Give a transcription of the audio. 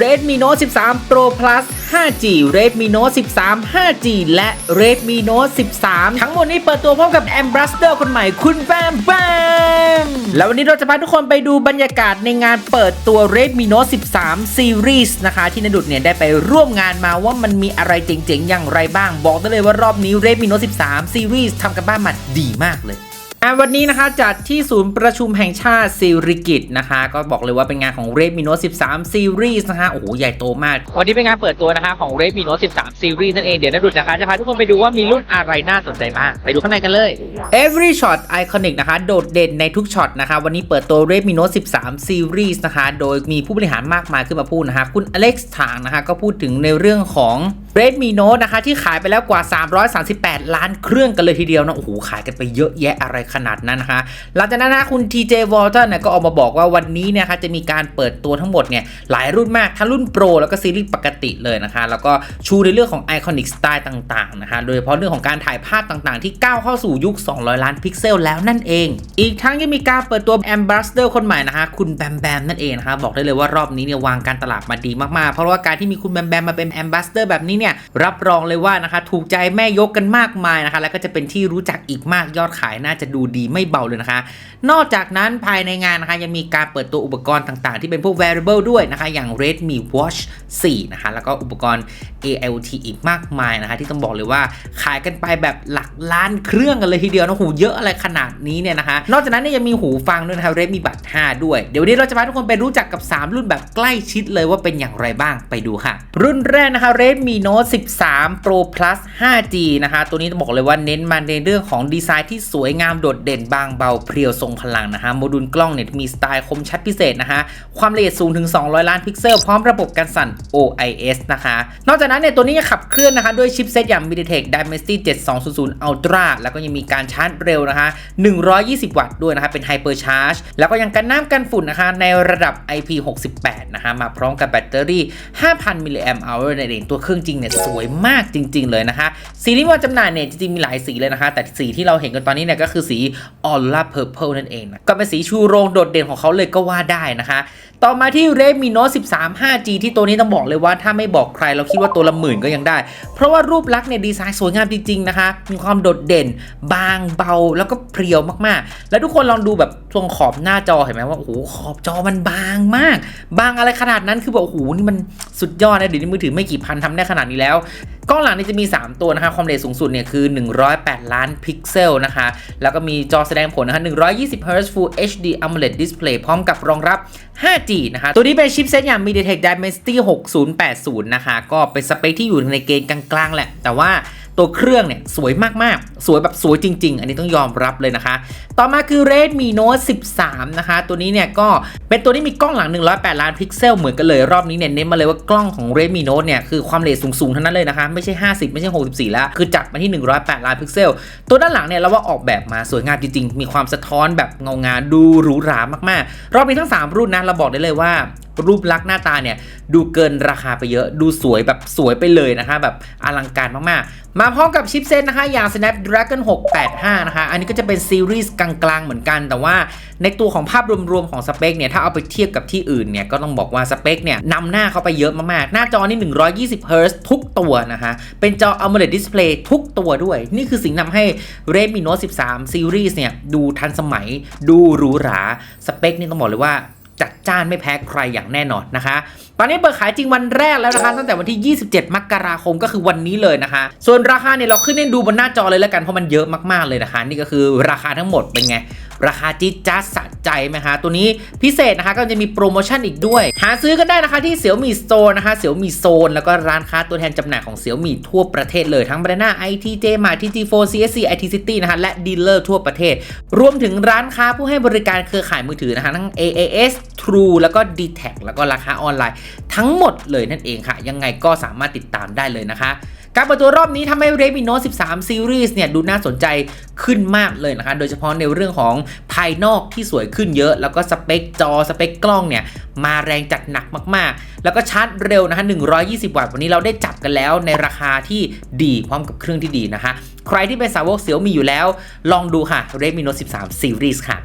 Redmi Note 13 Pro Plus 5G Redmi Note 13 5G และ Redmi Note 13 ทั้งหมดนี้เปิดตัวพร้อมกับ Ambassador คนใหม่คุณแบมแบมแล้ววันนี้เราจะพาทุกคนไปดูบรรยากาศในงานเปิดตัว Redmi Note 13 Series นะคะ ที่นดุดเนี่ยได้ไปร่วมงานมาว่ามันมีอะไรเจ๋งๆ อย่างไรบ้าง บอกได้เลยว่ารอบนี้ Redmi Note 13 Series ทำกันบ้านมาดีมากเลย วันนี้นะคะจัดที่ศูนย์ประชุมแห่งชาติสิริกิตนะคะ ก็บอกเลยว่าเป็นงานของ Redmi Note 13 Series นะคะโอ้โหใหญ่โตมาก วันนี้เป็นงานเปิดตัวนะคะของ Redmi Note 13 Series นั่นเองเดี๋ยวนัดุดนะคะจะพาทุกคนไปดูว่ามีรุ่นอะไรน่าสนใจบ้างไปดูข้างในกันเลย Every shot iconic นะคะ โดดเด่นในทุกช็อตนะคะ วันนี้เปิดตัว Redmi Note 13 Series นะคะ โดยมีผู้บริหารมากมายขึ้นมาพูดนะคะ คุณอเล็กซ์ถางนะคะ ก็พูดถึงในเรื่องของ Redmi Note นะคะที่ขายไปแล้วกว่า 338 ล้านเครื่องกันเลยทีเดียวนะโอ้โหขายกันไปเยอะแยะอะไรขนาดนั้นนะคะ หลังจากนั้นนะคุณ TJ Walton เนี่ยก็ออกมาบอกว่าวันนี้เนี่ยนะคะจะมีการเปิดตัวทั้งหมดเนี่ยหลายรุ่นมากทั้งรุ่น Pro แล้วก็ซีรีส์ปกติเลยนะคะ แล้วก็ชูในเรื่องของ Iconic Style ต่างๆนะคะโดยเฉพาะเรื่องของการถ่ายภาพต่างๆ ที่ก้าวเข้าสู่ยุค 200 ล้านพิกเซลแล้วนั่นเอง อีกทั้งยังมีการเปิดตัว Ambassador คนใหม่นะคะคุณแบมแบมนั่นเองนะคะบอกได้เลยว่ารอบนี้เนี่ยวางการตลาดมาดีมากๆ เพราะว่าการที่มีคุณแบมแบมมาเป็น Ambassador แบบนี้เนี่ยรับรองเลยว่านะคะถูกใจแม่ยกกันมากมายนะคะ แล้วก็จะเป็นที่รู้จักอีกมากยอดขายน่าจะดูดีไม่เบาเลยนะคะ นอกจากนั้นภายในงานนะคะยังมีการเปิดตัวอุปกรณ์ต่างๆ ที่เป็นพวก wearable ด้วยนะคะ อย่าง Redmi Watch 4 นะคะ แล้วก็อุปกรณ์ AIoT อีกมากมายนะคะ ที่ต้องบอกเลยว่าขายกันไปแบบหลักล้านเครื่องกันเลยทีเดียวนะหูเยอะอะไรขนาดนี้เนี่ยนะคะ นอกจากนั้นเนี่ยยังมีหูฟังด้วยนะคะ Redmi Buds 5 ด้วย เดี๋ยววันนี้เราจะพาทุกคนไปรู้จักกับ 3 รุ่นแบบใกล้ชิดเลยว่าเป็นอย่างไรบ้างไปดูค่ะ รุ่นแรกนะคะ Redmi Note 13 Pro Plus 5G นะคะ ตัวนี้ต้องบอกเลยว่าเน้นมาในเรื่องของดีไซน์ที่สวยงามโดดเด่นบางเบาเพรียวทรงพลังนะคะ โมดูลกล้องเนี่ยมีสไตล์คมชัดพิเศษนะคะ ความละเอียดสูงถึง 200 ล้านพิกเซล พร้อมระบบการสั่น OIS นะคะ นอกจากนั้นเนี่ยตัวนี้ยังขับเคลื่อนนะคะด้วยชิปเซตอย่าง MediaTek Dimensity 7200 Ultra แล้วก็ยังมีการชาร์จเร็วนะคะ 120 วัตต์ด้วยนะคะ เป็น Hyper Charge แล้วก็ยังกันน้ำกันฝุ่นนะคะในระดับ IP68 นะคะ มาพร้อมกับแบตเตอรี่ 5,000 มิลลิแอมป์อัลนั่นเองตัวเครื่องจริงเนี่ยสวยมากจริง ๆ เลยนะคะสีที่วางจำหน่ายเนี่ยจริงๆมีหลายสีเลยนะคะ แต่สีที่เราเห็นกันตอนนี้เนี่ยก็คือสี Aura Purple นั่นเองนะก็เป็นสีชูโรงโดดเด่นของเขาเลยก็ว่าได้นะคะ ต่อมาที่ Redmi Note 13 5G ที่ตัวนี้ต้องบอกเลยว่าถ้าไม่บอกใครเราคิดว่าตัวละหมื่นก็ยังได้ เพราะว่ารูปลักษณ์เนี่ยดีไซน์สวยงามจริงๆนะคะมีความโดดเด่น บางเบาแล้วก็เพรียวมากๆ แล้วทุกคนลองดูแบบตรงขอบหน้าจอเห็นไหมว่าโอ้โหขอบจอมันบางมาก บางอะไรขนาดนั้นคือแบบโอ้โหนี่มันสุดยอดนะเดี๋ยวนี้มือถือไม่กี่พันทำได้ขนาดนี้แล้วกล้องหลังนี่จะมี 3 ตัวนะคะความเร็วสูงสุดเนี่ยคือ 108 ล้านพิกเซลนะคะ แล้วก็มีจอแสดงผลนะคะ120 Hz Full HD AMOLED Display พร้อมกับรองรับ 5G นะคะ ตัวนี้เป็นชิปเซตอย่าง MediaTek Dimensity 6080 นะคะ ก็เป็นสเปคที่อยู่ในเกณฑ์กลางๆ แหละ แต่ว่า ตัวเครื่องเนี่ยสวยมากๆ สวยแบบสวยจริง ๆ อันนี้ต้องยอมรับเลยนะคะ ต่อมาคือ Redmi Note 13 นะคะ ตัวนี้เนี่ยก็เป็นตัวที่มีกล้องหลัง 108 ล้านพิกเซลเหมือนกันเลย รอบนี้เนี่ยเน้นมาเลยว่ากล้องของ Redmi Note เนี่ยคือความละเอียดสูงๆทั้งนั้นเลยนะคะ ไม่ใช่ 50 ไม่ใช่ 64 แล้ว คือจัดมาที่ 108 ล้านพิกเซล ตัวด้านหลังเนี่ยเราว่าออกแบบมาสวยงามจริงๆ มีความสะท้อนแบบเงางามดูหรูหรามากๆ รอบนี้ทั้ง 3 รุ่นนะเราบอกได้เลยว่า รูปลักษณ์หน้าตาเนี่ยดูเกินราคาไปเยอะ ดูสวยแบบสวยไปเลยนะคะ แบบอลังการมากๆ มาพร้อมกับชิปเซตนะคะ อย่าง Snapdragon 685 นะคะ อันนี้ก็จะเป็นซีรีส์กลางๆ เหมือนกัน แต่ว่าในตัวของภาพรวมๆ ของสเปคเนี่ย ถ้าเอาไปเทียบกับที่อื่นเนี่ย ก็ต้องบอกว่าสเปคเนี่ยนำหน้าเขาไปเยอะมากๆ หน้าจอนี่ 120 Hz ทุกตัวนะคะ เป็นจอ AMOLED Display ทุกตัวด้วย นี่คือสิ่งทำให้ Redmi Note 13 Series เนี่ยดูทันสมัยดูหรูหราสเปคนี่ต้องบอกเลยว่า จัดจ้านไม่แพ้ใครอย่างแน่นอนนะคะ อนนี้เปิดขายจริงวันแรกแล้วนะคะตั้งแต่วันที่ 27 มกราคมก็คือวันนี้เลยนะคะ ส่วนราคาเนี่ยเราขึ้นให้ดูบนหน้าจอเลยแล้วกันเพราะมันเยอะมากๆเลยนะคะ นี่ก็คือราคาทั้งหมดเป็นไงราคาจี๊ดจ๊าดสะใจไหมคะตัวนี้พิเศษนะคะก็จะมีโปรโมชั่นอีกด้วย หาซื้อกันได้นะคะที่เสี่ยวมีสโตร์นะคะเสี่ยวมีโซนแล้วก็ร้านค้าตัวแทนจำหน่ายของเสี่ยวมีทั่วประเทศเลยทั้งบรนาไอทีเจมาทีจีโฟซีเอสซีไอทีซิตี้นะคะและดีลเลอร์ทั่วประเทศ รวมถึงร้านค้าผู้ให้บริการเครือข่ายมือถือนะคะทั้ง AAS True แล้วก็ d t แทแล้วก็ราคาออนไลน์ทั้งหมดเลยนั่นเองค่ะ ยังไงก็สามารถติดตามได้เลยนะคะ การเปิดตัวรอบนี้ทำให้ Redmi Note 13 Series เนี่ยดูน่าสนใจขึ้นมากเลยนะคะ โดยเฉพาะในเรื่องของภายนอกที่สวยขึ้นเยอะ แล้วก็สเปคจอสเปคกล้องเนี่ยมาแรงจัดหนักมากๆ แล้วก็ชาร์จเร็วนะคะ120 วัตต์ วันนี้เราได้จับกันแล้วในราคาที่ดีพร้อมกับเครื่องที่ดีนะคะ ใครที่เป็นสาวกเสี่ยวมีอยู่แล้ว ลองดูค่ะ Redmi Note 13 Series ค่ะ